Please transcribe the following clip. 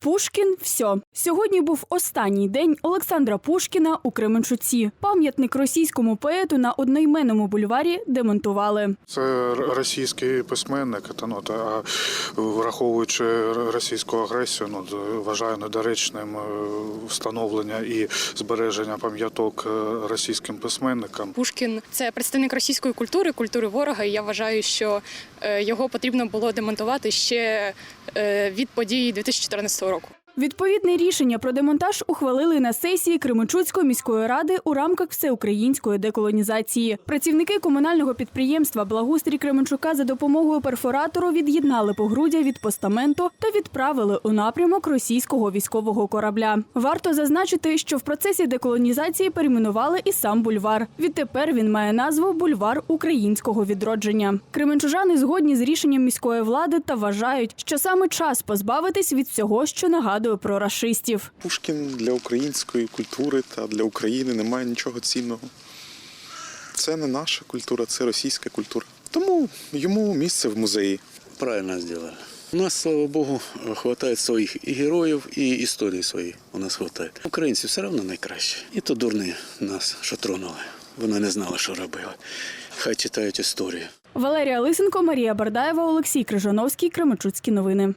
Пушкін все. Сьогодні був останній день Олександра Пушкіна у Кременчуці. Пам'ятник російському поету на одноіменному бульварі демонтували. Це російський письменник, та, ну, та, враховуючи російську агресію, ну, вважаю недоречним е, встановлення і збереження пам'яток е, російським письменникам. Пушкін це представник російської культури, культури ворога. І я вважаю, що е, його потрібно було демонтувати ще від подій 2014 року року. Відповідне рішення про демонтаж ухвалили на сесії Кременчуцької міської ради у рамках всеукраїнської деколонізації. Працівники комунального підприємства Благустрій Кременчука за допомогою перфоратору від'єднали погруддя від постаменту та відправили у напрямок російського військового корабля. Варто зазначити, що в процесі деколонізації перейменували і сам бульвар. Відтепер він має назву Бульвар українського відродження. Кременчужани згодні з рішенням міської влади та вважають, що саме час позбавитись від всього, що нагадує про рашистів. Пушкін для української культури та для України не має нічого цінного. Це не наша культура, це російська культура. Тому йому місце в музеї. Правильно сделали. У нас, слава богу, хватает своїх і героїв, і історії свої у нас хватает. Українці все одно найкраще. І то дурні нас, що тронули. Вони не знали, що робили. Хай читають історію. Валерія Лисенко, Марія Бардаєва, Олексій Крижановський. Кременчуцькі новини.